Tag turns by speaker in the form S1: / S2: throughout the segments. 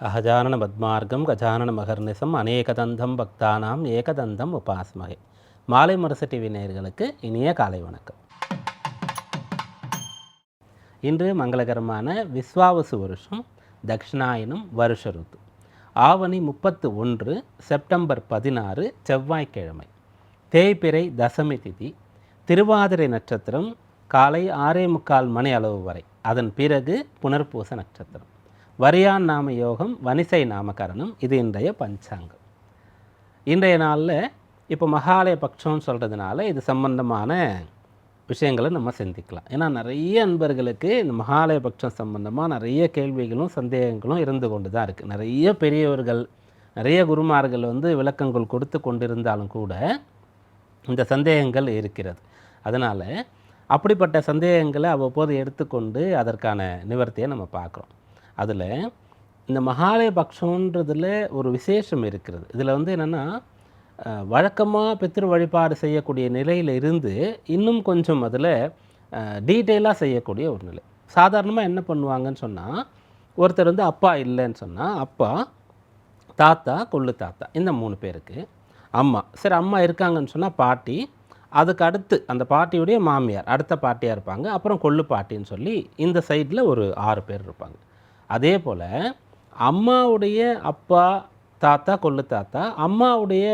S1: அகஜானன பத்மார்க்கம் கஜானன மகர்நிசம் அநேகதந்தம் பக்தானாம் ஏகதந்தம் உபாஸ்மகை மாலை முரசு டிவி நேயர்களுக்கு இனிய காலை வணக்கம். இன்று மங்களகரமான விஸ்வாவசு வருஷம் தக்ஷிணாயனம் வருஷ ருத்து. ஆவணி முப்பத்து ஒன்று செப்டம்பர் பதினாறு செவ்வாய்க்கிழமை. தேய்பிறை தசமி திதி திருவாதிரை நட்சத்திரம் காலை ஆறே முக்கால் மணி அளவு வரை. அதன் பிறகு புனர்பூச நட்சத்திரம். வரியான் நாம யோகம் வனிசை நாமகரணம் இது இன்றைய பஞ்சாங்கம். இன்றைய நாளில் இப்போ மகாலய பட்சம்னு சொல்கிறதுனால இது சம்பந்தமான விஷயங்களை நம்ம சிந்திக்கலாம். ஏன்னா நிறைய அன்பர்களுக்கு இந்த மகாலய பட்சம் சம்பந்தமாக நிறைய கேள்விகளும் சந்தேகங்களும் இருந்து கொண்டு தான் இருக்குது நிறைய பெரியவர்கள் நிறைய குருமார்கள் வந்து விளக்கங்கள் கொடுத்து கொண்டிருந்தாலும் கூட இந்த சந்தேகங்கள் இருக்கிறது. அதனால் அப்படிப்பட்ட சந்தேகங்களை அவ்வப்போது எடுத்துக்கொண்டு அதற்கான நிவர்த்தியை நம்ம பார்க்குறோம். அதில் இந்த மகாலய பக்ஷன்றதில் ஒரு விசேஷம் இருக்கிறது. இதில் வந்து என்னென்னா வழக்கமாக பித்திரு வழிபாடு செய்யக்கூடிய நிலையில் இருந்து இன்னும் கொஞ்சம் அதில் டீட்டெயிலாக செய்யக்கூடிய ஒரு நிலை. சாதாரணமாக என்ன பண்ணுவாங்கன்னு சொன்னால் ஒருத்தர் வந்து அப்பா இல்லைன்னு சொன்னால் அப்பா தாத்தா கொள்ளு தாத்தா இந்த மூணு பேருக்கு. அம்மா சரி அம்மா இருக்காங்கன்னு சொன்னால் பாட்டி அதுக்கு அடுத்து அந்த பாட்டியுடைய மாமியார் அடுத்த பாட்டியாக இருப்பாங்க. அப்புறம் கொள்ளு பாட்டின்னு சொல்லி இந்த சைடில் ஒரு ஆறு பேர் இருப்பாங்க. அதே போல் அம்மாவுடைய அப்பா தாத்தா கொள்ளு தாத்தா அம்மாவுடைய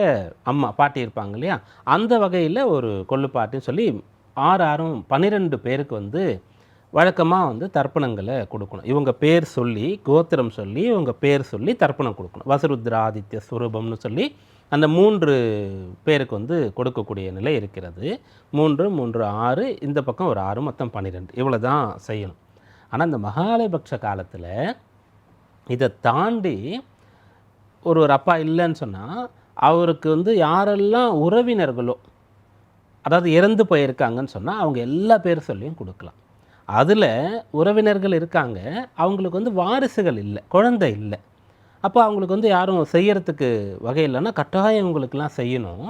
S1: அம்மா பாட்டி இருப்பாங்க இல்லையா? அந்த வகையில் ஒரு கொள்ளு பாட்டின்னு சொல்லி ஆறு ஆறும் பன்னிரெண்டு பேருக்கு வந்து வழக்கமாக வந்து தர்ப்பணங்களை கொடுக்கணும். இவங்க பேர் சொல்லி கோத்திரம் சொல்லி இவங்க பேர் சொல்லி தர்ப்பணம் கொடுக்கணும். வசருத்ராதித்ய ஸ்வரூபம்னு சொல்லி அந்த மூன்று பேருக்கு வந்து கொடுக்கக்கூடிய நிலை இருக்கிறது. மூன்று மூன்று ஆறு இந்த பக்கம் ஒரு ஆறு மொத்தம் பன்னிரெண்டு இவ்வளோ தான் செய்யணும். ஆனால் இந்த மகாலயபக்ஷ காலத்தில் இதை தாண்டி ஒரு ஒரு அப்பா இல்லைன்னு சொன்னால் அவருக்கு வந்து யாரெல்லாம் உறவினர்களோ அதாவது இறந்து போயிருக்காங்கன்னு சொன்னால் அவங்க எல்லா பேர் சொல்லியும் கொடுக்கலாம். அதில் உறவினர்கள் இருக்காங்க அவங்களுக்கு வந்து வாரிசுகள் இல்லை குழந்தை இல்லை. அப்போ அவங்களுக்கு வந்து யாரும் செய்யறதுக்கு வகை இல்லைன்னா கட்டாயம் இவங்களுக்கெல்லாம் செய்யணும்.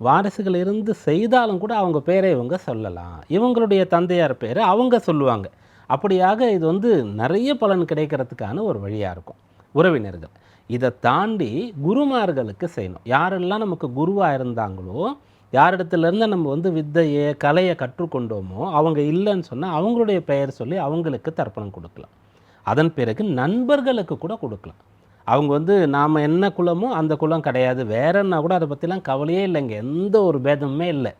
S1: வாரிசுகள் இருந்து செய்தாலும் கூட அவங்க பேரை இவங்க சொல்லலாம். இவங்களுடைய தந்தையார் பேர் அவங்க சொல்லுவாங்க. அப்படியாக இது வந்து நிறைய பலன் கிடைக்கிறதுக்கான ஒரு வழியாக இருக்கும். உறவினர்கள். இதை தாண்டி குருமார்களுக்கு செய்யணும். யாரெல்லாம் நமக்கு குருவாக இருந்தாங்களோ யாரிடத்துலேருந்து நம்ம வந்து வித்தையை கலையை கற்றுக்கொண்டோமோ அவங்க இல்லைன்னு சொன்னால் அவங்களுடைய பெயர் சொல்லி அவங்களுக்கு தர்ப்பணம் கொடுக்கலாம். அதன் பிறகு நண்பர்களுக்கு கூட கொடுக்கலாம். அவங்க வந்து நாம் என்ன குலமோ அந்த குலம் கிடையாது. வேறன்னா கூட அதை பற்றிலாம் கவலையே இல்லைங்க. எந்த ஒரு பேதமுமே இல்லை.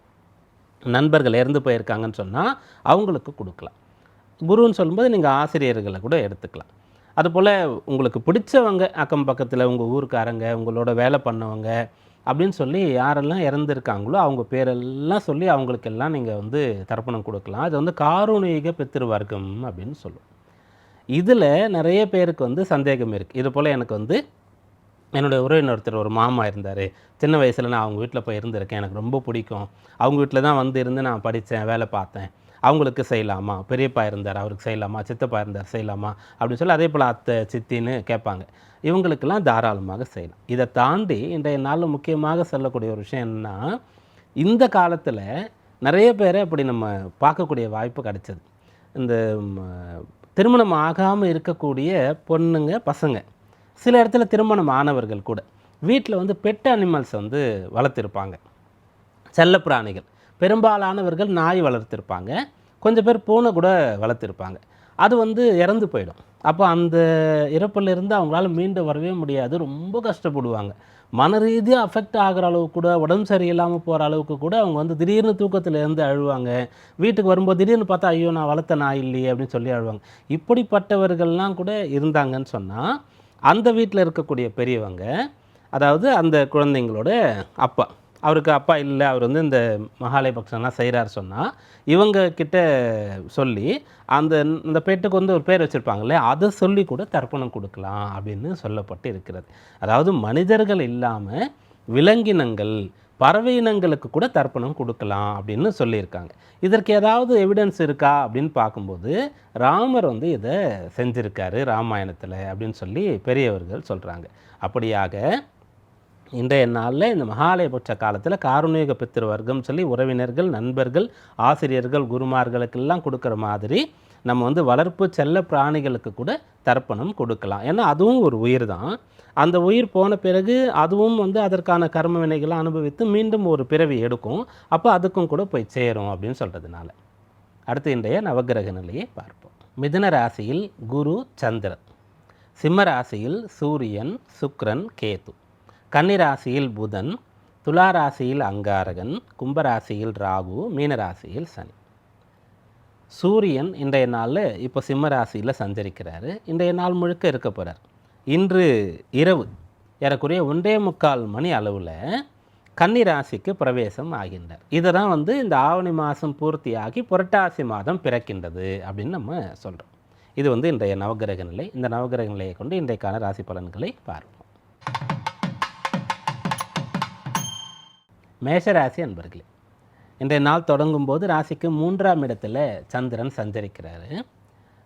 S1: நண்பர்கள் இறந்து போயிருக்காங்கன்னு சொன்னால் அவங்களுக்கு கொடுக்கலாம். குருன்னு சொல்லும்போது நீங்கள் ஆசிரியர்களை கூட எடுத்துக்கலாம். அதுபோல் உங்களுக்கு பிடிச்சவங்க அக்கம் பக்கத்தில் உங்கள் ஊருக்காரங்க உங்களோட வேலை பண்ணவங்க அப்படின்னு சொல்லி யாரெல்லாம் இறந்துருக்காங்களோ அவங்க பேரெல்லாம் சொல்லி அவங்களுக்கெல்லாம் நீங்கள் வந்து தர்ப்பணம் கொடுக்கலாம். அது வந்து காரூணிக பித்திரு வர்க்கம் அப்படின்னு சொல்லுவோம். இதில் நிறைய பேருக்கு வந்து சந்தேகம் இருக்குது இது போல் எனக்கு வந்து என்னுடைய உறவினர் ஒருத்தர் ஒரு மாமா இருந்தார். சின்ன வயசில் நான் அவங்க வீட்டில் போய் இருந்திருக்கேன். எனக்கு ரொம்ப பிடிக்கும். அவங்க வீட்டில் தான் வந்து இருந்து நான் படித்தேன் வேலை பார்த்தேன். அவங்களுக்கு செய்யலாமா? பெரியப்பா இருந்தார் அவருக்கு செய்யலாமா? சித்தப்பா இருந்தார் செய்யலாமா? அப்படின்னு சொல்லி அதே போல் அத்தை சித்தின்னு கேட்பாங்க. இவங்களுக்கெல்லாம் தாராளமாக செய்யலாம். இதை தாண்டி இன்றைய நாளில் முக்கியமாக சொல்லக்கூடிய ஒரு விஷயம் என்னன்னா இந்த காலத்தில் நிறைய பேரை அப்படி நம்ம பார்க்கக்கூடிய வாய்ப்பு கிடைச்சது. இந்த திருமணம் ஆகாமல் இருக்கக்கூடிய பொண்ணுங்க பசங்க. சில இடத்துல திருமணம் ஆனவர்கள் கூட. வீட்டில் வந்து பெட் அனிமல்ஸ் வந்து வளர்த்துருப்பாங்க. செல்லப்பிராணிகள். பெரும்பாலானவர்கள் நாய் வளர்த்துருப்பாங்க. கொஞ்சம் பேர் பூனை கூட வளர்த்துருப்பாங்க. அது வந்து இறந்து போயிடும். அப்போ அந்த இறப்புலேருந்து அவங்களால மீண்டு வரவே முடியாது. ரொம்ப கஷ்டப்படுவாங்க. மன ரீதியாக அஃபெக்ட் ஆகிற அளவுக்கு கூட உடம்பு சரியில்லாமல் போகிற அளவுக்கு கூட அவங்க வந்து திடீர்னு தூக்கத்தில் இருந்து அழுவாங்க. வீட்டுக்கு வரும்போது திடீர்னு பார்த்தா ஐயோ நான் வளர்த்த நாய் இல்லையே அப்படின்னு சொல்லி அழுவாங்க. இப்படிப்பட்டவர்கள்லாம் கூட இருந்தாங்கன்னு சொன்னால் அந்த வீட்டில் இருக்கக்கூடிய பெரியவங்க அதாவது அந்த குழந்தைங்களோட அப்பா அவருக்கு அப்பா இல்லை அவர் வந்து இந்த மகாலய பக்ஷன்லாம் செய்கிறார் சொன்னால் இவங்க கிட்ட சொல்லி அந்த இந்த பெட்டுக்கு வந்து ஒரு பேர் வச்சுருப்பாங்களே அதை சொல்லி கூட தர்ப்பணம் கொடுக்கலாம் அப்படின்னு சொல்லப்பட்டு இருக்கிறது. அதாவது மனிதர்கள் இல்லாமல் விலங்கினங்கள் பறவை இனங்களுக்கு கூட தர்ப்பணம் கொடுக்கலாம் அப்படின்னு சொல்லியிருக்காங்க. இதற்கு ஏதாவது எவிடன்ஸ் இருக்கா அப்படின்னு பார்க்கும்போது ராமர் வந்து இதை செஞ்சுருக்காரு ராமாயணத்தில் அப்படின்னு சொல்லி பெரியவர்கள் சொல்கிறாங்க அப்படியாக இன்றைய நாளில் இந்த மகாலயபட்ச காலத்தில் காருணிக பித்திரு வர்க்கம் சொல்லி உறவினர்கள் நண்பர்கள் ஆசிரியர்கள் குருமார்களுக்கெல்லாம் கொடுக்குற மாதிரி நம்ம வந்து வளர்ப்பு செல்ல பிராணிகளுக்கு கூட தர்ப்பணம் கொடுக்கலாம். ஏன்னா அதுவும் ஒரு உயிர் தான் அந்த உயிர் போன பிறகு அதுவும் வந்து அதற்கான கர்ம வினைகளை அனுபவித்து மீண்டும் ஒரு பிறவி எடுக்கும். அப்போ அதுக்கும் கூட போய் சேரும் அப்படின்னு சொல்கிறதுனால அடுத்து இன்றைய நவகிரக நிலையை பார்ப்போம். மிதுன ராசியில் குரு சந்திரன். சிம்ம ராசியில் சூரியன் சுக்ரன் கேது. கன்னிராசியில் புதன் துளாராசியில் அங்காரகன் கும்பராசியில் ராகு மீனராசியில் சனி. சூரியன் இன்றைய நாளில் இப்போ சிம்ம ராசியில் சஞ்சரிக்கிறாரு. இன்றைய நாள் முழுக்க இருக்க போகிறார் இன்று இரவு ஏறக்குறைய ஒன்றே முக்கால் மணி அளவில் கன்னிராசிக்கு பிரவேசம் ஆகின்றார். இதை தான் வந்து இந்த ஆவணி மாதம் பூர்த்தியாகி புரட்டாசி மாதம் பிறக்கின்றது அப்படின்னு நம்ம சொல்கிறோம் இது வந்து இன்றைய நவகிரக நிலை. இந்த நவகிரக நிலையை கொண்டு இன்றைக்கான ராசி பலன்களை பார்ப்போம். மேஷராசி அன்பர்களே இன்றைய நாள் தொடங்கும் போது ராசிக்கு மூன்றாம் இடத்துல சந்திரன் சஞ்சரிக்கிறாரு.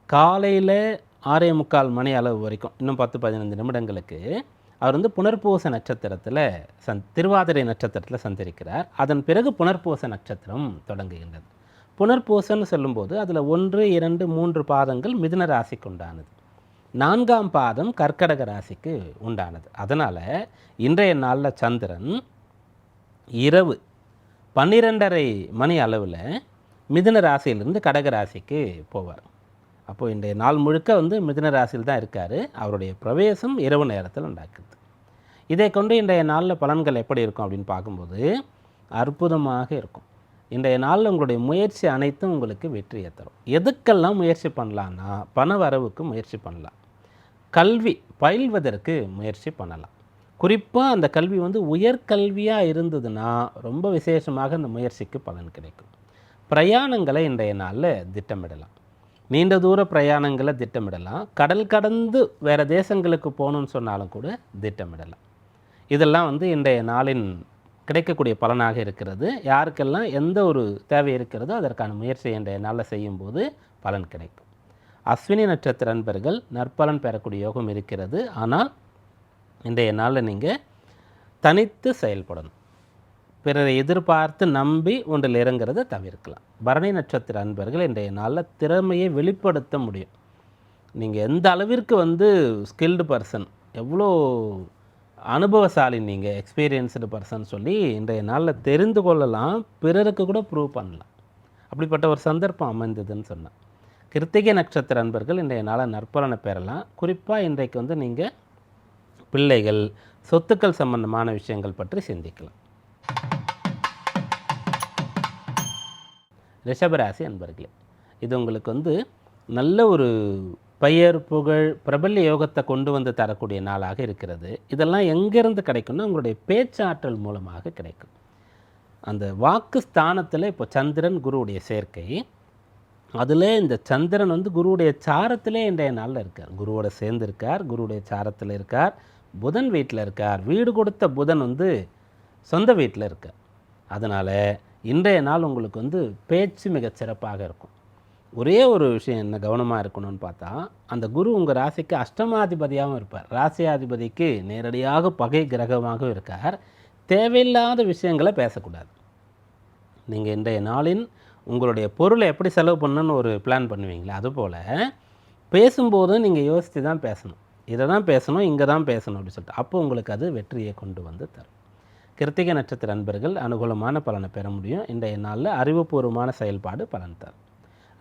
S1: காலையில் ஆறே முக்கால் மணி அளவு வரைக்கும் இன்னும் பத்து பதினைந்து நிமிடங்களுக்கு அவர் வந்து புனர்பூச நட்சத்திரத்தில் சந் திருவாதிரை நட்சத்திரத்தில் சஞ்சரிக்கிறார். அதன் பிறகு புனர்பூச நட்சத்திரம் தொடங்குகின்றது. புனர்பூசன்னு சொல்லும்போது அதில் ஒன்று இரண்டு மூன்று பாதங்கள் மிதுன ராசிக்கு உண்டானது. நான்காம் பாதம் கர்க்கடக ராசிக்கு உண்டானது. அதனால் இன்றைய நாளில் சந்திரன் இரவு பன்னிரெண்டரை மணி அளவில் மிதுன ராசியிலிருந்து கடக ராசிக்கு போவார். அப்போது இன்றைய நாள் முழுக்க வந்து மிதுன ராசியில் தான் இருக்கார். அவருடைய பிரவேசம் இரவு நேரத்தில் உண்டாக்குது. இதை கொண்டு இன்றைய நாளில் பலன்கள் எப்படி இருக்கும் அப்படின்னு பார்க்கும்போது அற்புதமாக இருக்கும். இன்றைய நாளில் உங்களுடைய முயற்சி அனைத்தும் உங்களுக்கு வெற்றியை தரும் எதுக்கெல்லாம் முயற்சி பண்ணலான்னா பண வரவுக்கு முயற்சி பண்ணலாம். கல்வி பயில்வதற்கு முயற்சி பண்ணலாம். குறிப்பாக அந்த கல்வி வந்து உயர்கல்வியாக இருந்ததுன்னா ரொம்ப விசேஷமாக அந்த முயற்சிக்கு பலன் கிடைக்கும். பிரயாணங்களை இன்றைய நாளில் திட்டமிடலாம். நீண்ட தூர பிரயாணங்களை திட்டமிடலாம். கடல் கடந்து வேறு தேசங்களுக்கு போகணும்னு சொன்னாலும் கூட திட்டமிடலாம். இதெல்லாம் வந்து இன்றைய நாளின் கிடைக்கக்கூடிய பலனாக இருக்கிறது. யாருக்கெல்லாம் எந்த ஒரு தேவை இருக்கிறதோ அதற்கான முயற்சியை இன்றைய நாளில் செய்யும்போது பலன் கிடைக்கும். அஸ்வினி நட்சத்திர அன்பர்கள் நற்பலன் பெறக்கூடிய யோகம் இருக்கிறது. ஆனால் இன்றைய நாளில் நீங்கள் தனித்து செயல்படணும். பிறரை எதிர்பார்த்து நம்பி ஒன்றில் இறங்குறதை தவிர்க்கலாம். பரணி நட்சத்திர அன்பர்கள் இன்றைய நாளில் திறமையை வெளிப்படுத்த முடியும். நீங்கள் எந்த அளவிற்கு வந்து ஸ்கில்டு பர்சன் எவ்வளோ அனுபவசாலி நீங்கள் எக்ஸ்பீரியன்ஸ்டு பர்சன் சொல்லி இன்றைய நாளில் தெரிந்து கொள்ளலாம் பிறருக்கு கூட ப்ரூவ் பண்ணலாம். அப்படிப்பட்ட ஒரு சந்தர்ப்பம் அமைந்ததுன்னு சொன்னேன். கிருத்திகை நட்சத்திர அன்பர்கள் இன்றைய நாளை நற்பலனை பெறலாம். குறிப்பாக இன்றைக்கு வந்து நீங்கள் பிள்ளைகள் சொத்துக்கள் சம்பந்தமான விஷயங்கள் பற்றி சிந்திக்கலாம். ரிஷபராசி அன்பர்களே இது உங்களுக்கு வந்து நல்ல ஒரு பெயர் புகழ் பிரபல்ய யோகத்தை கொண்டு வந்து தரக்கூடிய நாளாக இருக்கிறது. இதெல்லாம் எங்கேருந்து கிடைக்கும்னா உங்களுடைய பேச்சாற்றல் மூலமாக கிடைக்கும். அந்த வாக்கு ஸ்தானத்தில் இப்போ சந்திரன் குருவுடைய சேர்க்கை. அதில் இந்த சந்திரன் வந்து குருவுடைய சாரத்திலே இன்றைய நாளில் இருக்கார். குருவோட சேர்ந்திருக்கார் குருவுடைய சாரத்தில் இருக்கார். புதன் வீட்டில் இருக்கார். வீடு கொடுத்த புதன் வந்து சொந்த வீட்டில் இருக்கார். அதனால் இன்றைய நாள் உங்களுக்கு வந்து பேச்சு மிகச் சிறப்பாக இருக்கும். ஒரே ஒரு விஷயம் என்ன கவனமாக இருக்கணும்னு பார்த்தா அந்த குரு உங்கள் ராசிக்கு அஷ்டமாதிபதியாகவும் இருப்பார். ராசியாதிபதிக்கு நேரடியாக பகை கிரகமாகவும் இருக்கார். தேவையில்லாத விஷயங்களை பேசக்கூடாது. நீங்கள் இன்றைய நாளின் உங்களுடைய பொருளை எப்படி செலவு பண்ணணும்னு ஒரு பிளான் பண்ணுவீங்களா அதுபோல் பேசும்போது நீங்கள் யோசித்து தான் பேசணும். இதை தான் பேசணும் இங்கே தான் பேசணும் அப்படின்னு சொல்லிட்டு. அப்போ உங்களுக்கு அது வெற்றியை கொண்டு வந்து தரும். கிருத்திகை நட்சத்திர அன்பர்கள் அனுகூலமான பலனை பெற முடியும். இன்றைய நாளில் அறிவுபூர்வமான செயல்பாடு பலன் தரும்.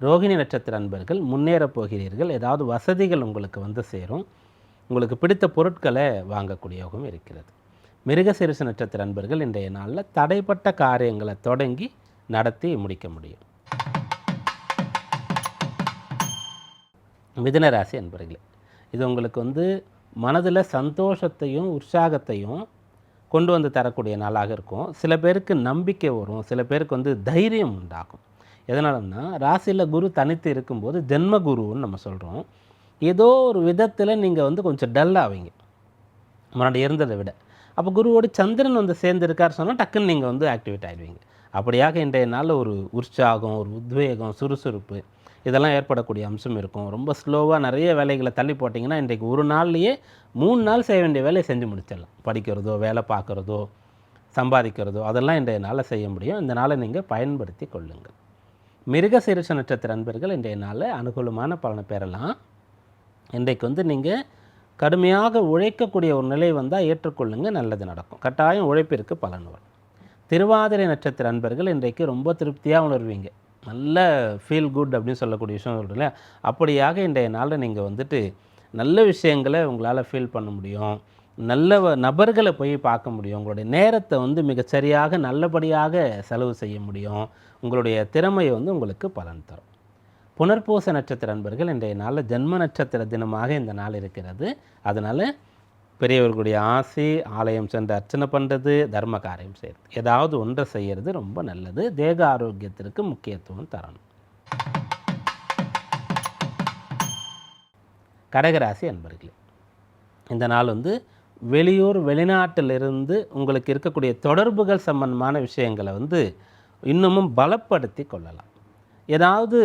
S1: ரோகிணி நட்சத்திர அன்பர்கள் முன்னேறப் போகிறீர்கள். ஏதாவது வசதிகள் உங்களுக்கு வந்து சேரும். உங்களுக்கு பிடித்த பொருட்களை வாங்கக்கூடியவும் இருக்கிறது. மிருகசிறுசு நட்சத்திர அன்பர்கள் இன்றைய நாளில் தடைப்பட்ட காரியங்களை தொடங்கி நடத்தி முடிக்க முடியும். மிதுனராசி அன்பர்களே இது உங்களுக்கு வந்து மனதில் சந்தோஷத்தையும் உற்சாகத்தையும் கொண்டு வந்து தரக்கூடிய நாளாக இருக்கும். சில பேருக்கு நம்பிக்கை வரும். சில பேருக்கு வந்து தைரியம் உண்டாகும். எதனாலன்னா ராசியில் குரு தனித்து இருக்கும்போது ஜென்ம குருன்னு நம்ம சொல்கிறோம் ஏதோ ஒரு விதத்தில் நீங்கள் வந்து கொஞ்சம் டல்லாவீங்க முன்னாடி இருந்ததை விட. அப்போ குருவோடு சந்திரன் வந்து சேர்ந்துருக்கார் சொன்னால் டக்குன்னு நீங்கள் வந்து ஆக்டிவேட் ஆகிடுவீங்க அப்படியாக இன்றைய நாளில் ஒரு உற்சாகம் ஒரு உத்வேகம் சுறுசுறுப்பு இதெல்லாம் ஏற்படக்கூடிய அம்சம் இருக்கும். ரொம்ப ஸ்லோவாக நிறைய வேலைகளை தள்ளி போட்டிங்கன்னா இன்றைக்கு ஒரு நாள்லேயே மூணு நாள் செய்ய வேண்டிய வேலையை செஞ்சு முடிச்சிடலாம். படிக்கிறதோ வேலை பார்க்குறதோ சம்பாதிக்கிறதோ அதெல்லாம் இன்றைய நாளில் செய்ய முடியும். இந்த நாளை நீங்கள் பயன்படுத்தி கொள்ளுங்கள். மிருக மிருகசீரிஷ நட்சத்திர அன்பர்கள் இன்றைய நாளில் அனுகூலமான பலனை பெறலாம். இன்றைக்கு வந்து நீங்கள் கடுமையாக உழைக்கக்கூடிய ஒரு நிலை வந்தால் ஏற்றுக்கொள்ளுங்க. நல்லது நடக்கும். கட்டாயம் உழைப்பிற்கு பலன் வரும். திருவாதிரை நட்சத்திர அன்பர்கள் இன்றைக்கு ரொம்ப திருப்தியாக உணர்வீங்க. நல்ல ஃபீல் குட் அப்படின்னு சொல்லக்கூடிய விஷயம் சொல்கிறோம் இல்லையா? அப்படியாக இன்றைய நாளில் நீங்கள் வந்துட்டு நல்ல விஷயங்களை உங்களால் ஃபீல் பண்ண முடியும். நல்ல வ- நபர்களை போய் பார்க்க முடியும். உங்களுடைய நேரத்தை வந்து மிகச்சரியாக நல்லபடியாக செலவு செய்ய முடியும். உங்களுடைய திறமையை வந்து உங்களுக்கு பலன் தரும். புனர்பூச நட்சத்திர அன்பர்கள் இன்றைய நாளில் ஜென்ம நட்சத்திர தினமாக இந்த நாள் இருக்கிறது. அதனால் பெரியவர்களுடைய ஆசி ஆலயம் சென்று அர்ச்சனை பண்ணுறது தர்ம காரியம் செய்கிறது ஏதாவது ஒன்றை செய்கிறது ரொம்ப நல்லது. தேக ஆரோக்கியத்திற்கு முக்கியத்துவம் தரணும். கடகராசி அன்பர்களே இந்த நாள் வந்து வெளியூர் வெளிநாட்டிலிருந்து உங்களுக்கு இருக்கக்கூடிய தொடர்புகள் சம்பந்தமான விஷயங்களை வந்து இன்னமும் பலப்படுத்தி கொள்ளலாம். ஏதாவது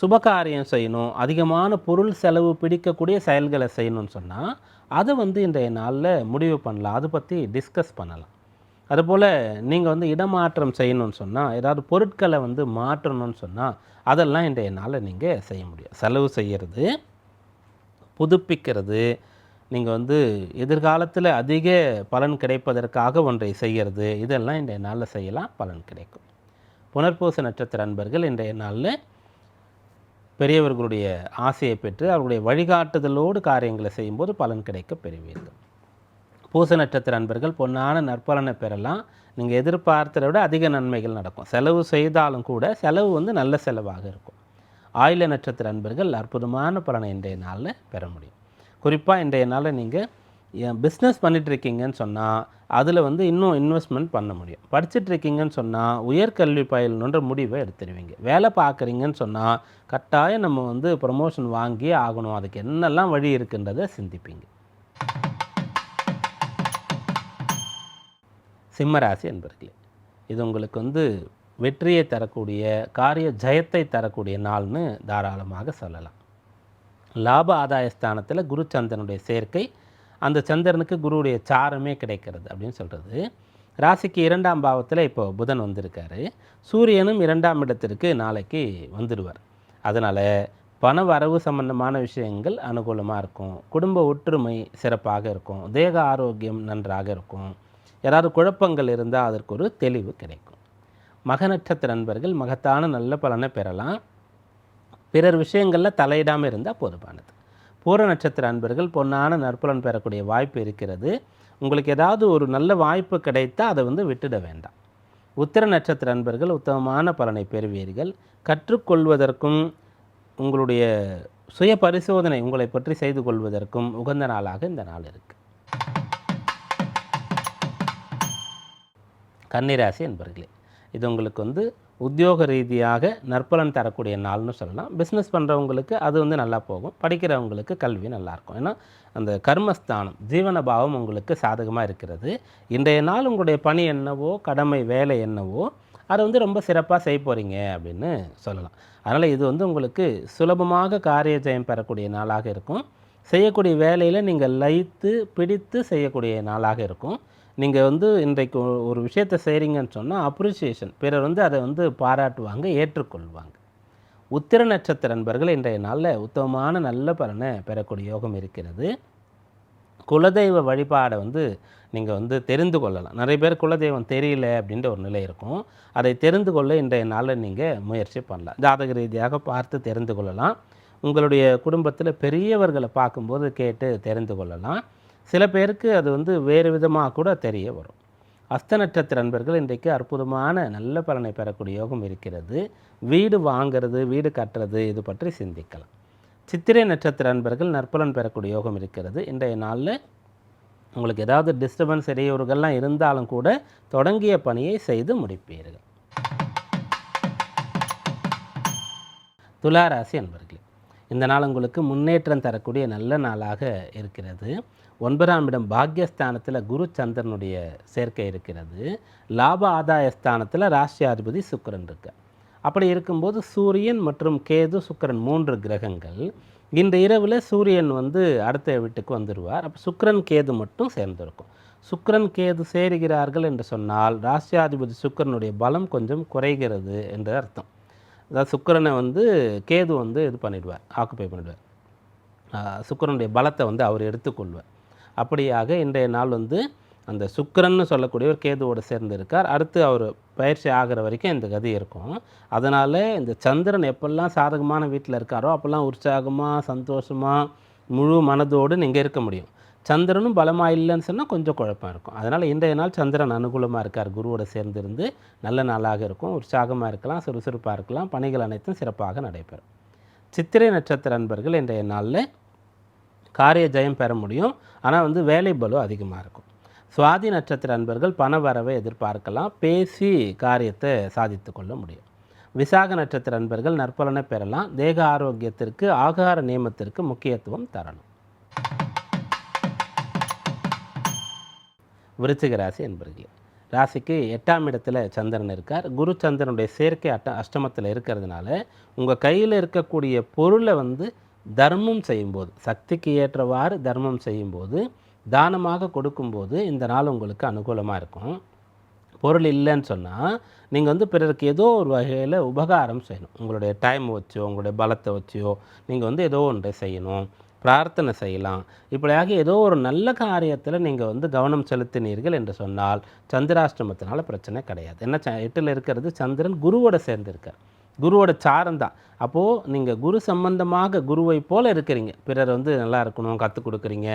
S1: சுபகாரியம் செய்யணும் அதிகமான பொருள் செலவு பிடிக்கக்கூடிய செயல்களை செய்யணும்னு சொன்னால் அதை வந்து இன்றைய நாளில் முடிவு பண்ணலாம். அதை பற்றி டிஸ்கஸ் பண்ணலாம். அதுபோல் நீங்கள் வந்து இடமாற்றம் செய்யணும்னு சொன்னால் ஏதாவது பொருட்களை வந்து மாற்றணும்னு சொன்னால் அதெல்லாம் இன்றைய நாளில் நீங்கள் செய்ய முடியும் செலவு செய்கிறது புதுப்பிக்கிறது நீங்கள் வந்து எதிர்காலத்தில் அதிக பலன் கிடைப்பதற்காக ஒன்றை செய்கிறது இதெல்லாம் இன்றைய நாளில் செய்யலாம். பலன் கிடைக்கும். புனர்பூச நட்சத்திர அன்பர்கள் இன்றைய நாளில் பெரியவர்களுடைய ஆசையை பெற்று அவர்களுடைய வழிகாட்டுதலோடு காரியங்களை செய்யும்போது பலன் கிடைக்க பெறுவீர்கள் பூச நட்சத்திர அன்பர்கள் பொன்னான நற்பலனை பெறலாம். நீங்கள் எதிர்பார்த்ததை விட அதிக நன்மைகள் நடக்கும். செலவு செய்தாலும் கூட செலவு வந்து நல்ல செலவாக இருக்கும். ஆயில நட்சத்திர அன்பர்கள் அற்புதமான பலனை இன்றைய நாளில் பெற முடியும். குறிப்பாக இன்றைய நாளில் நீங்கள் பிஸ்னஸ் பண்ணிகிட்ருக்கீங்கன்னு சொன்னால் அதில் வந்து இன்னும் இன்வெஸ்ட்மெண்ட் பண்ண முடியும். படிச்சுட்ருக்கீங்கன்னு சொன்னால் உயர்கல்வி பயிலணுன்ற முடிவை எடுத்துருவீங்க. வேலை பார்க்குறீங்கன்னு சொன்னால் கட்டாயம் நம்ம வந்து ப்ரமோஷன் வாங்கியே ஆகணும். அதுக்கு என்னெல்லாம் வழி இருக்குன்றதை சிந்திப்பீங்க. சிம்மராசி என்பர்களே இது உங்களுக்கு வந்து வெற்றியை தரக்கூடிய காரிய ஜெயத்தை தரக்கூடிய நாள்னு தாராளமாக சொல்லலாம். லாப ஆதாய ஸ்தானத்தில் குருச்சந்திரனுடைய சேர்க்கை அந்த சந்திரனுக்கு குருவுடைய சாரமே கிடைக்கிறது அப்படின்னு சொல்கிறது ராசிக்கு இரண்டாம் பாவத்தில் இப்போ புதன் வந்திருக்காரு. சூரியனும் இரண்டாம் இடத்திற்கு நாளைக்கு வந்துடுவார் அதனால் பண வரவு சம்பந்தமான விஷயங்கள் அனுகூலமாக இருக்கும். குடும்ப ஒற்றுமை சிறப்பாக இருக்கும். தேக ஆரோக்கியம் நன்றாக இருக்கும். யாராவது குழப்பங்கள் இருந்தால் அதற்கு ஒரு தெளிவு கிடைக்கும். மக நட்சத்திர நண்பர்கள் மகத்தான நல்ல பலனை பெறலாம். பிறர் விஷயங்களில் தலையிடாமல் இருந்தால் போதுமானது. பூர நட்சத்திர அன்பர்கள் பொன்னான நற்பலன் பெறக்கூடிய வாய்ப்பு இருக்கிறது. உங்களுக்கு ஏதாவது ஒரு நல்ல வாய்ப்பு கிடைத்தால் அதை வந்து விட்டுட வேண்டாம். உத்திர நட்சத்திர அன்பர்கள் உத்தமமான பலனை பெறுவீர்கள். கற்றுக்கொள்வதற்கும் உங்களுடைய சுய பரிசோதனை உங்களை பற்றி செய்து கொள்வதற்கும் உகந்த நாளாக இந்த நாள் இருக்குது கன்னிராசி என்பர்களே இது உங்களுக்கு வந்து உத்தியோக ரீதியாக நற்பலன் தரக்கூடிய நாள்னு சொல்லலாம். பிஸ்னஸ் பண்ணுறவங்களுக்கு அது வந்து நல்லா போகும். படிக்கிறவங்களுக்கு கல்வி நல்லாயிருக்கும் ஏன்னா அந்த கர்மஸ்தானம் ஜீவன பாவம் உங்களுக்கு சாதகமாக இருக்கிறது. இன்றைய நாள் உங்களுடைய பணி என்னவோ கடமை வேலை என்னவோ அதை வந்து ரொம்ப சிறப்பாக செய்ய போகிறீங்க அப்படின்னு சொல்லலாம். அதனால் இது வந்து உங்களுக்கு சுலபமாக காரிய ஜெயம் பெறக்கூடிய நாளாக இருக்கும். செய்யக்கூடிய வேலையில் நீங்கள் லயித்து பிடித்து செய்யக்கூடிய நாளாக இருக்கும். நீங்கள் வந்து இன்றைக்கு ஒரு- விஷயத்தை செய்கிறீங்கன்னு சொன்னால் அப்ரிசியேஷன் பிறர் வந்து அதை வந்து பாராட்டுவாங்க ஏற்றுக்கொள்வாங்க. உத்திர நட்சத்திர நண்பர்கள் இன்றைய நாளில் உத்தமமான நல்ல பலனை பெறக்கூடிய யோகம் இருக்கிறது. குலதெய்வ வழிபாடை வந்து நீங்கள் வந்து தெரிந்து கொள்ளலாம். நிறைய பேர் குலதெய்வம் தெரியல அப்படின்ற ஒரு நிலை இருக்கும். அதை தெரிந்து கொள்ள இன்றைய நாளில் நீங்கள் முயற்சி பண்ணலாம். ஜாதக ரீதியாக பார்த்து தெரிந்து கொள்ளலாம். உங்களுடைய குடும்பத்தில் பெரியவர்களை பார்க்கும்போது கேட்டு தெரிந்து கொள்ளலாம். சில பேருக்கு அது வந்து வேறு விதமாக கூட தெரிய வரும். அஸ்த நட்சத்திர நண்பர்கள் இன்றைக்கு அற்புதமான நல்ல பலனை பெறக்கூடிய யோகம் இருக்கிறது. வீடு வாங்கிறது வீடு கட்டுறது இது பற்றி சிந்திக்கலாம். சித்திரை நட்சத்திர நண்பர்கள் நற்பலன் பெறக்கூடிய யோகம் இருக்கிறது. இன்றைய நாளில் உங்களுக்கு ஏதாவது டிஸ்டர்பன்ஸ் இடையூறுகள்லாம் இருந்தாலும் கூட தொடங்கிய பணியை செய்து முடிப்பீர்கள். துளாராசி அன்பர்களே இந்த நாள் உங்களுக்கு முன்னேற்றம் தரக்கூடிய நல்ல நாளாக இருக்கிறது. ஒன்பதாம் இடம் பாக்யஸ்தானத்தில் குரு சந்திரனுடைய சேர்க்கை இருக்கிறது. லாப ஆதாய ஸ்தானத்தில் ராசியாதிபதி சுக்கரன் இருக்கு. அப்படி இருக்கும்போது சூரியன் மற்றும் கேது சுக்கிரன் மூன்று கிரகங்கள். இந்த இரவில் சூரியன் வந்து அடுத்த வீட்டுக்கு வந்துடுவார் அப்போ சுக்கரன் கேது மட்டும் சேர்ந்திருக்கும். சுக்கரன் கேது சேருகிறார்கள் என்று சொன்னால் ராசியாதிபதி சுக்கிரனுடைய பலம் கொஞ்சம் குறைகிறது என்று அர்த்தம். அதாவது சுக்கரனை வந்து கேது வந்து இது பண்ணிடுவார் ஆக்குப்பை பண்ணிடுவார். சுக்கரனுடைய சுக்கிரனுடைய பலத்தை வந்து அவர் எடுத்துக்கொள்வார். அப்படியாக இன்றைய நாள் வந்து அந்த சுக்கிரன்னு சொல்லக்கூடியவர் கேதுவோடு சேர்ந்து இருக்கார் அடுத்து அவர் பயிற்சி ஆகிற வரைக்கும் இந்த கதி இருக்கும். அதனால் இந்த சந்திரன் எப்பெல்லாம் சாதகமான வீட்டில் இருக்காரோ அப்போல்லாம் உற்சாகமாக சந்தோஷமாக முழு மனதோடு நீங்கள் இருக்க முடியும். சந்திரனும் பலமாக இல்லைன்னு சொன்னால் கொஞ்சம் குழப்பம் இருக்கும். அதனால் இன்றைய நாள் சந்திரன் அனுகூலமாக இருக்கார். குருவோட சேர்ந்திருந்து நல்ல நாளாக இருக்கும். உற்சாகமாக இருக்கலாம் சுறுசுறுப்பாக இருக்கலாம். பணிகள் அனைத்தும் சிறப்பாக நடைபெறும். சித்திரை நட்சத்திர அன்பர்கள் இன்றைய நாளில் காரிய ஜெயம் பெற முடியும். ஆனால் வந்து வேலை பலு அதிகமாக இருக்கும். சுவாதி நட்சத்திர அன்பர்கள் பண வரவை எதிர்பார்க்கலாம். பேசி காரியத்தை சாதித்து கொள்ள முடியும். விசாக நட்சத்திர அன்பர்கள் நற்பலனை பெறலாம். தேக ஆரோக்கியத்திற்கு ஆகார நியமத்திற்கு முக்கியத்துவம் தரணும். விருச்சிக ராசி என்பர்களே ராசிக்கு எட்டாம் இடத்துல சந்திரன் இருக்கார். குரு சந்திரனுடைய சேர்க்கை அட்ட அஷ்டமத்தில் இருக்கிறதுனால உங்கள் கையில் இருக்கக்கூடிய பொருளை வந்து தர்மம் செய்யும்போது சக்திக்கு ஏற்றவாறு தர்மம் செய்யும்போது தானமாக கொடுக்கும்போது இந்த நாள் உங்களுக்கு அனுகூலமாக இருக்கும். பொருள் இல்லைன்னு சொன்னால் நீங்கள் வந்து பிறருக்கு ஏதோ ஒரு வகையில் உபகாரம் செய்யணும். உங்களுடைய டைம் வச்சோ உங்களுடைய பலத்தை வச்சோ நீங்கள் வந்து ஏதோ ஒன்றை செய்யணும். பிரார்த்தனை செய்யலாம். இப்படியாக ஏதோ ஒரு நல்ல காரியத்தில் நீங்கள் வந்து கவனம் செலுத்தினீர்கள் என்று சொன்னால் சந்திராஷ்டமத்தினால் பிரச்சனை கிடையாது. என்ன ச எட்டில் இருக்கிறது சந்திரன் குருவோட சேர்ந்திருக்கார். குருவோட சாரம் தான். அப்போது நீங்கள் குரு சம்பந்தமாக குருவை போல் இருக்கிறீங்க. பிறர் வந்து நல்லா இருக்கணும் கற்றுக் கொடுக்குறீங்க.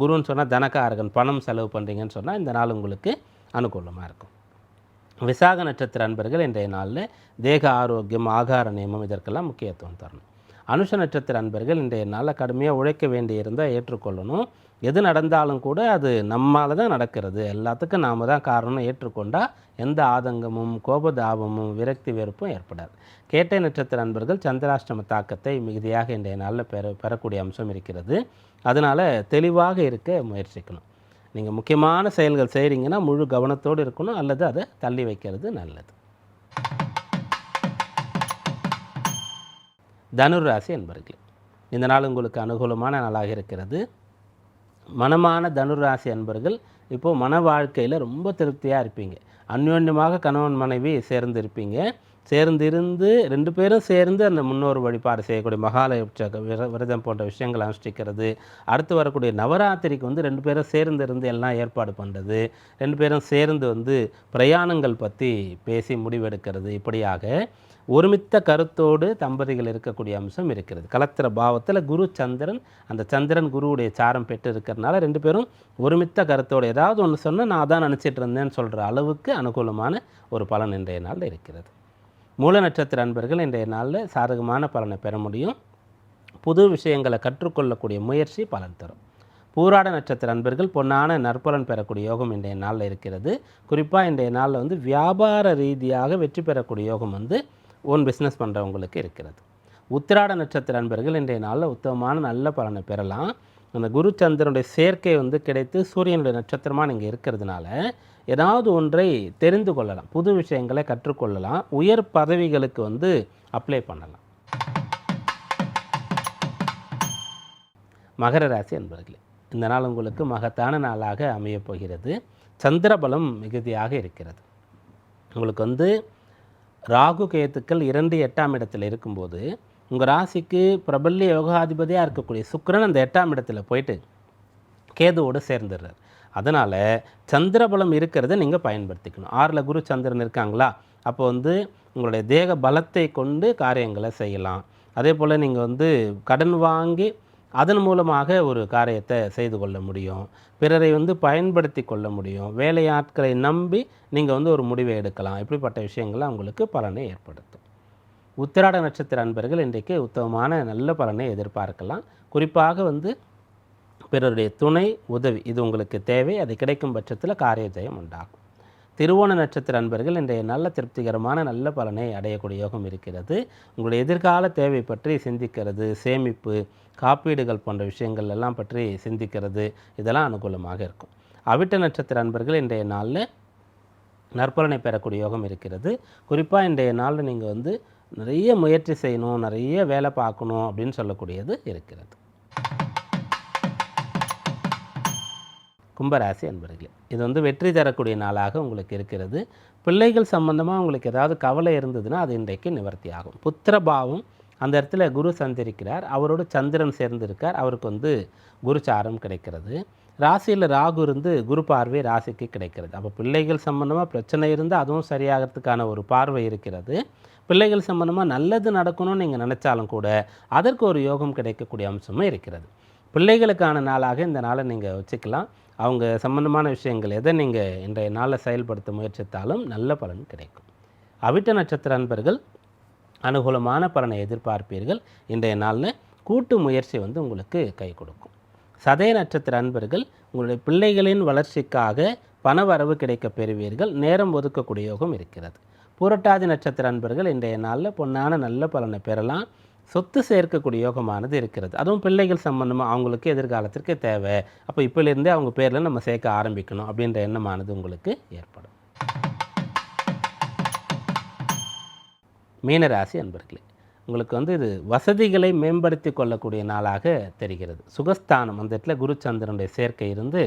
S1: குருன்னு சொன்னால் தனக்காரகன் பணம் செலவு பண்ணுறீங்கன்னு சொன்னால் இந்த நாள் உங்களுக்கு அனுகூலமாக இருக்கும். விசாக நட்சத்திர அன்பர்கள் இன்றைய நாளில் தேக ஆரோக்கியம் ஆகார நியமம் இதற்கெல்லாம் முக்கியத்துவம் தரணும். அனுஷ நட்சத்திர அன்பர்கள் இன்றைய நாளில் கடுமையாக உழைக்க வேண்டியிருந்தால் ஏற்றுக்கொள்ளணும். எது நடந்தாலும் கூட அது நம்மால் தான் நடக்கிறது. எல்லாத்துக்கும் நாம் தான் காரணம் ஏற்றுக்கொண்டால் எந்த ஆதங்கமும் கோபதாபமும் விரக்தி வெறுப்பும் ஏற்படாது. கேட்டை நட்சத்திர நண்பர்கள் சந்திராஷ்டம தாக்கத்தை மிகுதியாக இன்றைய நாளில் பெற பெறக்கூடிய அம்சம் இருக்கிறது. அதனால் தெளிவாக இருக்க முயற்சிக்கணும். நீங்கள் முக்கியமான செயல்கள் செய்கிறீங்கன்னா முழு கவனத்தோடு இருக்கணும். அல்லது அதை தள்ளி வைக்கிறது நல்லது. தனுராசி என்பர்கள் என்பர்களே இந்த நாள் உங்களுக்கு அனுகூலமான நாளாக இருக்கிறது. மனமான தனுராசி அன்பர்கள் இப்போது மன வாழ்க்கையில் ரொம்ப திருப்தியாக இருப்பீங்க. அந்யோன்யமாக கணவன் மனைவி சேர்ந்து இருப்பீங்க சேர்ந்திருந்து ரெண்டு பேரும் சேர்ந்து அந்த முன்னோர் வழிபாடு செய்யக்கூடிய மகாலய உற்சக விர விரதம் போன்ற விஷயங்களை அனுஷ்டிக்கிறது. அடுத்து வரக்கூடிய நவராத்திரிக்கு வந்து ரெண்டு பேரும் சேர்ந்து இருந்து எல்லாம் ஏற்பாடு பண்ணுறது ரெண்டு பேரும் சேர்ந்து வந்து பிரயாணங்கள் பற்றி பேசி முடிவெடுக்கிறது. இப்படியாக ஒருமித்த கருத்தோடு தம்பதிகள் இருக்கக்கூடிய அம்சம் இருக்கிறது. கலத்திர பாவத்தில் குரு சந்திரன் அந்த சந்திரன் குருவுடைய சாரம் பெற்று இருக்கிறதுனால ரெண்டு பேரும் ஒருமித்த கருத்தோடு ஏதாவது ஒன்று சொன்னால் நான் தான் நினச்சிட்டு இருந்தேன்னு சொல்கிற அளவுக்கு அனுகூலமான ஒரு பலன் இன்றைய நாள் இருக்கிறது. மூல நட்சத்திர அன்பர்கள் இன்றைய நாளில் சாதகமான பலனை பெற முடியும். புது விஷயங்களை கற்றுக்கொள்ளக்கூடிய முயற்சி பலன் தரும். பூராட நட்சத்திர அன்பர்கள் பொன்னான நற்பலன் பெறக்கூடிய யோகம் இன்றைய நாளில் இருக்கிறது. குறிப்பாக இன்றைய நாளில் வந்து வியாபார ரீதியாக வெற்றி பெறக்கூடிய யோகம் வந்து ஓன் பிஸ்னஸ் பண்ணுறவங்களுக்கு இருக்கிறது. உத்திராட நட்சத்திர அன்பர்கள் இன்றைய நாளில் உத்தமமான நல்ல பலனை பெறலாம். அந்த குரு சந்திரனுடைய சேர்க்கை வந்து கிடைத்து சூரியனுடைய நட்சத்திரமாக நீங்கள் இருக்கிறதுனால ஏதாவது ஒன்றை தெரிந்து கொள்ளலாம். புது விஷயங்களை கற்றுக்கொள்ளலாம். உயர் பதவிகளுக்கு வந்து அப்ளை பண்ணலாம். மகர ராசி என்பர்களே இந்த நாள் உங்களுக்கு மகத்தான நாளாக அமையப் போகிறது. சந்திரபலம் மிகுதியாக இருக்கிறது. உங்களுக்கு வந்து ராகு கேத்துக்கள் இரண்டு எட்டாம் இடத்தில் இருக்கும்போது உங்கள் ராசிக்கு பிரபல்ய யோகாதிபதியாக இருக்கக்கூடிய சுக்கரன் அந்த எட்டாம் இடத்துல போயிட்டு கேதுவோடு சேர்ந்துடுறார். அதனால் சந்திரபலம் இருக்கிறத நீங்கள் பயன்படுத்திக்கணும். ஆறில் குரு சந்திரன் இருக்காங்களா? அப்போ வந்து உங்களுடைய தேக பலத்தை கொண்டு காரியங்களை செய்யலாம். அதே போல் நீங்கள் வந்து கடன் வாங்கி அதன் மூலமாக ஒரு காரியத்தை செய்து கொள்ள முடியும். பிறரை வந்து பயன்படுத்தி கொள்ள முடியும். வேலையாட்களை நம்பி நீங்கள் வந்து ஒரு முடிவை எடுக்கலாம். இப்படிப்பட்ட விஷயங்களை உங்களுக்கு பலனை ஏற்படுத்தும். உத்திராட நட்சத்திர அன்பர்கள் இன்றைக்கு உத்தமமான நல்ல பலனை எதிர்பார்க்கலாம். குறிப்பாக வந்து பிறருடைய துணை உதவி இது உங்களுக்கு தேவை. அது கிடைக்கும் பட்சத்தில் காரியஜயம் உண்டாகும். திருவோண நட்சத்திர அன்பர்கள் இன்றைய நல்ல திருப்திகரமான நல்ல பலனை அடையக்கூடிய யோகம் இருக்கிறது. உங்களுடைய எதிர்கால தேவை பற்றி சிந்திக்கிறது சேமிப்பு காப்பீடுகள் போன்ற விஷயங்கள் எல்லாம் பற்றி சிந்திக்கிறது. இதெல்லாம் அனுகூலமாக இருக்கும். அவிட்ட நட்சத்திர அன்பர்கள் இன்றைய நாளில் நற்பலனை பெறக்கூடிய யோகம் இருக்கிறது. குறிப்பாக இன்றைய நாளில் நீங்கள் வந்து நிறைய முயற்சி செய்யணும் நிறைய வேலை பார்க்கணும் அப்படின்னு சொல்லக்கூடியது இருக்கிறது. கும்பராசி அன்பர்களே இது வந்து வெற்றி தரக்கூடிய நாளாக உங்களுக்கு இருக்கிறது. பிள்ளைகள் சம்பந்தமாக உங்களுக்கு ஏதாவது கவலை இருந்ததுன்னா அது இன்றைக்கு நிவர்த்தி ஆகும். புத்திரபாவம் அந்த இடத்துல குரு சந்திருக்கிறார். அவரோடு சந்திரன் சேர்ந்திருக்கார். அவருக்கு வந்து குருச்சாரம் கிடைக்கிறது. ராசியில் ராகு இருந்து குரு பார்வை ராசிக்கு கிடைக்கிறது. அப்போ பிள்ளைகள் சம்பந்தமாக பிரச்சனை இருந்தால் அதுவும் சரியாகிறதுக்கான ஒரு பார்வை இருக்கிறது. பிள்ளைகள் சம்பந்தமாக நல்லது நடக்கணும்னு நீங்கள் நினச்சாலும் கூட அதற்கு ஒரு யோகம் கிடைக்கக்கூடிய அம்சமும் இருக்கிறது. பிள்ளைகளுக்கான நாளாக இந்த நாளை நீங்கள் வச்சுக்கலாம். அவங்க சம்பந்தமான விஷயங்கள் எதை நீங்கள் இன்றைய நாளில் செயல்படுத்த முயற்சித்தாலும் நல்ல பலன் கிடைக்கும். அவிட்ட நட்சத்திர அன்பர்கள் அனுகூலமான பலனை எதிர்பார்ப்பீர்கள். இன்றைய நாளில் கூட்டு முயற்சி வந்து உங்களுக்கு கை கொடுக்கும். சதய நட்சத்திர அன்பர்கள் உங்களுடைய பிள்ளைகளின் வளர்ச்சிக்காக பண வரவு கிடைக்க பெறுவீர்கள். நேரம் ஒதுக்கக்கூடிய யோகம் இருக்கிறது. புரட்டாதி நட்சத்திர அன்பர்கள் இன்றைய நாளில் பொன்னான நல்ல பலனை பெறலாம். சொத்து சேர்க்கக்கூடிய யோகமானது இருக்கிறது. அதுவும் பிள்ளைகள் சம்மந்தமாக அவங்களுக்கு எதிர்காலத்திற்கு தேவை. அப்போ இப்போலேருந்தே அவங்க பேரில் நம்ம சேர்க்க ஆரம்பிக்கணும் அப்படின்ற எண்ணமானது உங்களுக்கு ஏற்படும். மீனராசி அன்பர்களே உங்களுக்கு வந்து இது வசதிகளை மேம்படுத்தி கொள்ளக்கூடிய நாளாக தெரிகிறது. சுகஸ்தானம் அந்த இடத்துல குருச்சந்திரனுடைய சேர்க்கை இருந்து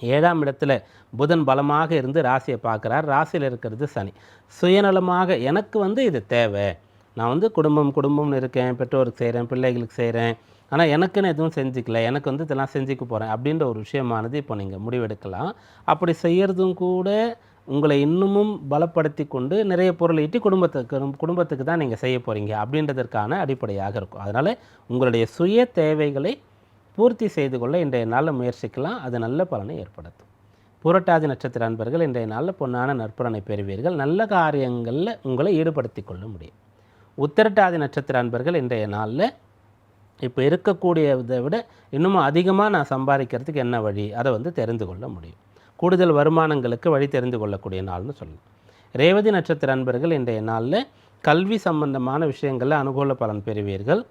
S1: ஏழாம் இடத்துல புதன் பலமாக இருந்து ராசியை பார்க்குறார். ராசியில் இருக்கிறது சனி. சுயநலமாக எனக்கு வந்து இது தேவை. நான் வந்து குடும்பம் குடும்பம்னு இருக்கேன் பெற்றோருக்கு செய்கிறேன் பிள்ளைகளுக்கு செய்கிறேன் ஆனால் எனக்குன்னு எதுவும் செஞ்சுக்கல. எனக்கு வந்து இதெல்லாம் செஞ்சுக்க போகிறேன் அப்படின்ற ஒரு விஷயமானது இப்போ நீங்கள் முடிவெடுக்கலாம். அப்படி செய்கிறதும் கூட உங்களை இன்னமும் பலப்படுத்தி கொண்டு நிறைய பொருள் ஈட்டி குடும்பத்துக்கு குடும்பத்துக்கு தான் நீங்கள் செய்ய போகிறீங்க அப்படின்றதற்கான அடிப்படையாக இருக்கும். அதனால் உங்களுடைய சுய தேவைகளை பூர்த்தி செய்து கொள்ள இன்றைய நாளில் முயற்சிக்கலாம். அது நல்ல பலனை ஏற்படுத்தும். புரட்டாதி நட்சத்திர அன்பர்கள் இன்றைய நாளில் பொன்னான நற்பலனை பெறுவீர்கள். நல்ல காரியங்களில் உங்களை ஈடுபடுத்தி கொள்ள முடியும். உத்திரட்டாதி நட்சத்திர அன்பர்கள் இன்றைய நாளில் இப்போ இருக்கக்கூடியதை விட இன்னமும் அதிகமாக நான் சம்பாதிக்கிறதுக்கு என்ன வழி? அதை வந்து தெரிந்து கொள்ள முடியும். கூடுதல் வருமானங்களுக்கு வழி தெரிந்து கொள்ளக்கூடிய நாள்னு சொல்லலாம். ரேவதி நட்சத்திர அன்பர்கள் இன்றைய நாளில் கல்வி சம்பந்தமான விஷயங்களில் அனுகூல பலன் பெறுவீர்கள்.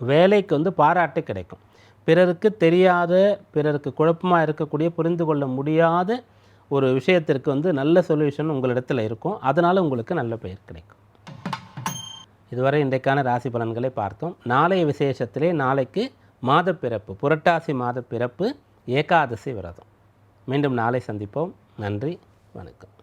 S1: வேலைக்கு வந்து பாராட்டு கிடைக்கும். பிறருக்கு தெரியாத பிறருக்கு குழப்பமாக இருக்கக்கூடிய புரிந்து கொள்ள முடியாத ஒரு விஷயத்திற்கு வந்து நல்ல சொல்யூஷன் உங்களிடத்தில் இருக்கும். அதனால் உங்களுக்கு நல்ல பெயர் கிடைக்கும். இதுவரை இன்றைக்கான ராசி பலன்களை பார்த்தோம். நாளைய விசேஷத்திலே நாளைக்கு மாதப்பிறப்பு புரட்டாசி மாதப்பிறப்பு ஏகாதசி விரதம். மீண்டும் நாளை சந்திப்போம். நன்றி வணக்கம்.